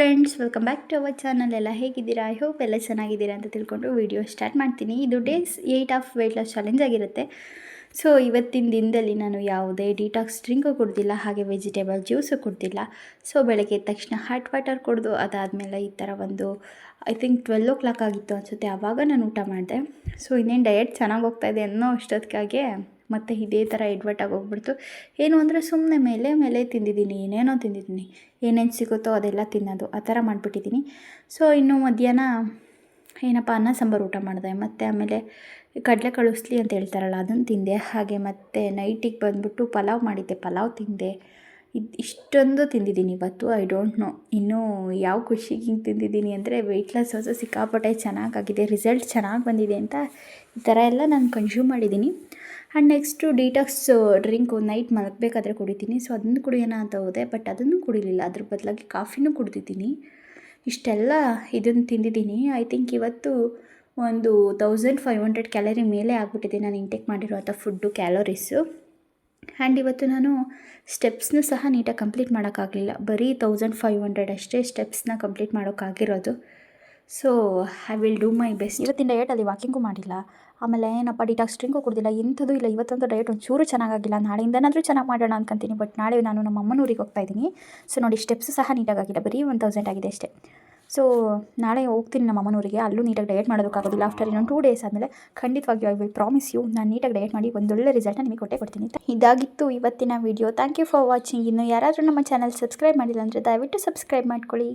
Friends welcome back to our channel ಎಲ್ಲ ಹೇಗಿದ್ದೀರಾ? I hope ಎಲ್ಲ ಚೆನ್ನಾಗಿದ್ದೀರಾ ಅಂತ ತಿಳ್ಕೊಂಡು ವಿಡಿಯೋ ಸ್ಟಾರ್ಟ್ ಮಾಡ್ತೀನಿ. ಇದು days eight of weight loss challenge ಆಗಿರುತ್ತೆ. ಸೊ ಇವತ್ತಿನ ದಿನದಲ್ಲಿ ನಾನು ಯಾವುದೇ ಡಿಟಾಕ್ಸ್ ಡ್ರಿಂಕು ಕುಡ್ದಿಲ್ಲ, ಹಾಗೆ ವೆಜಿಟೇಬಲ್ ಜ್ಯೂಸು ಕುಡ್ದಿಲ್ಲ. ಸೊ ಬೆಳಗ್ಗೆ ತಕ್ಷಣ ಹಾಟ್ ವಾಟರ್ ಕುಡಿದು, ಅದಾದಮೇಲೆ ಈ ಥರ ಒಂದು I think twelve o'clock ಆಗಿತ್ತು ಅನಿಸುತ್ತೆ. ಆವಾಗ ನಾನು ಊಟ ಮಾಡಿದೆ. ಸೊ ಇನ್ನೇನು ಡಯಟ್ ಚೆನ್ನಾಗಿ ಹೋಗ್ತಾಯಿದೆ ಅನ್ನೋ ಅಷ್ಟೊತ್ತಿಗೆ ಮತ್ತು ಇದೇ ಥರ ಎಡ್ವರ್ಟ್ ಹೋಗ್ಬಿಡ್ತು. ಏನು ಅಂದರೆ ಸುಮ್ಮನೆ ಮೇಲೆ ಮೇಲೆ ತಿಂದಿದ್ದೀನಿ, ಏನೇನೋ ತಿಂದಿದ್ದೀನಿ. ಏನೇನು ಸಿಗುತ್ತೋ ಅದೆಲ್ಲ ತಿನ್ನೋದು, ಆ ಥರ ಮಾಡಿಬಿಟ್ಟಿದ್ದೀನಿ. ಸೊ ಇನ್ನು ಮಧ್ಯಾಹ್ನ ಏನಪ್ಪ, ಅನ್ನ, ಸಾಂಬಾರು ಊಟ ಮಾಡಿದೆ. ಮತ್ತು ಆಮೇಲೆ ಕಡಲೆ ಕಳಿಸ್ಲಿ ಅಂತ ಹೇಳ್ತಾರಲ್ಲ, ಅದನ್ನು ತಿಂದೆ. ಹಾಗೆ ಮತ್ತು ನೈಟಿಗೆ ಬಂದುಬಿಟ್ಟು ಪಲಾವ್ ಮಾಡಿದ್ದೆ. ಪಲಾವ್ ತಿಂದೆ. ಇದು ಇಷ್ಟೊಂದು ತಿಂದಿದ್ದೀನಿ ಇವತ್ತು ಐ ಡೋಂಟ್ ನೋ ಇನ್ನೂ ಯಾವ ಖುಷಿಗೆ ಹಿಂಗೆ ತಿಂದಿದ್ದೀನಿ ಅಂದರೆ ವೆಯ್ಟ್ ಲಾಸ್ ಹೊಸ ಸಿಕ್ಕಾಪಟ್ಟೆ ಚೆನ್ನಾಗಾಗಿದೆ. ರಿಸಲ್ಟ್ ಚೆನ್ನಾಗಿ ಬಂದಿದೆ ಅಂತ ಈ ಥರ ಎಲ್ಲ ನಾನು ಕನ್ಸ್ಯೂಮ್ ಮಾಡಿದ್ದೀನಿ. And next detox drink night ಮಲಗಬೇಕಾದ್ರೆ ಕುಡಿತೀನಿ. ಸೊ ಅದನ್ನು ಕುಡಿಯೋಣ ಅಂತ ಹೋದೆ ಬಟ್ ಅದನ್ನು ಕುಡಿಲಿಲ್ಲ. ಅದ್ರ ಬದಲಾಗಿ ಕಾಫಿನೂ ಕುಡಿದಿದ್ದೀನಿ. ಇಷ್ಟೆಲ್ಲ ಇದನ್ನು ತಿಂದಿದ್ದೀನಿ. ಐ ಥಿಂಕ್ ಇವತ್ತು ಒಂದು ತೌಸಂಡ್ ಫೈವ್ ಹಂಡ್ರೆಡ್ ಕ್ಯಾಲರಿ ಮೇಲೆ ಆಗಿಬಿಟ್ಟಿದೆ ನಾನು ಇಂಟೇಕ್ ಮಾಡಿರುವಂಥ ಫುಡ್ಡು ಕ್ಯಾಲೋರೀಸು ಆ್ಯಂಡ್ ಇವತ್ತು ನಾನು ಸ್ಟೆಪ್ಸ್ನೂ ಸಹ ನೀಟಾಗಿ ಕಂಪ್ಲೀಟ್ ಮಾಡೋಕ್ಕಾಗಲಿಲ್ಲ. ಬರೀ ತೌಸಂಡ್ ಫೈವ್ ಹಂಡ್ರೆಡ್ ಅಷ್ಟೇ ಸ್ಟೆಪ್ಸ್ನ complete ಮಾಡೋಕ್ಕಾಗಿರೋದು. So I will do my best ಇವತ್ತಿನ ಡಯಟಲ್ಲಿ ವಾಕಿಂಗು ಮಾಡಿಲ್ಲ. ಆಮೇಲೆ ಏನಪ್ಪ ಡಿಟಾಕ್ಸ್ ಡ್ರಿಂಕು ಕುಡ್ದಿಲ್ಲ. ಇಂಥದ್ದು ಇಲ್ಲ. ಇವತ್ತಂತೂ ಡಯಟ್ ಒಂಚೂರು ಚೆನ್ನಾಗಾಗಿಲ್ಲ. ನಾಳೆಯಿಂದನಾದರೂ ಚೆನ್ನಾಗಿ ಮಾಡೋಣ ಅನ್ಕೊಂತೀನಿ. ಬಟ್ ನಾಳೆ ನಾನು ನಮ್ಮ ಅಮ್ಮನ ಊರಿಗೆ ಹೋಗ್ತಾ ಇದ್ದೀನಿ. ಸೊ ನೋಡಿ ಸ್ಟೆಪ್ಸ್ ಸಹ ನೀಟಾಗಿಲ್ಲ ಬರೀ ಒನ್ ತೌಸಂಡ್ ಆಗಿದೆ ಅಷ್ಟೇ. ಸೊ ನಾಳೆ ಹೋಗ್ತೀನಿ ನಮ್ಮ ಅಮ್ಮನೂರಿಗೆ ಅಲ್ಲೂ ನೀಟಾಗಿ ಡಯಟ್ ಮಾಡೋದಕ್ಕಾಗೋದಿಲ್ಲ ಆಫ್ಟರ್ ಇನ್ನೊಂದು ಟೂ ಡೇಸ್ ಆದಮೇಲೆ ಖಂಡಿತವಾಗಿ ಐ ವಿಲ್ ಪ್ರಾಮಿಸ್ ಯು ನಾನು ನೀಟಾಗಿ ಡಯಟ್ ಮಾಡಿ ಒಂದೊಳ್ಳೆ ರಿಸಲ್ಟ್ನ ನಿಮಗೆ ಕೊಟ್ಟೆ ಕೊಡ್ತೀನಿ. ಇದಾಗಿತ್ತು ಇವತ್ತಿನ video thank you for watching ಇನ್ನು ಯಾರಾದರೂ ನಮ್ಮ ಚಾನಲ್ ಸಬ್ಸ್ಕ್ರೈಬ್ ಮಾಡಿಲ್ಲ ಅಂದರೆ ದಯವಿಟ್ಟು ಸಬ್ಸ್ಕ್ರೈಬ್ ಮಾಡ್ಕೊಳ್ಳಿ.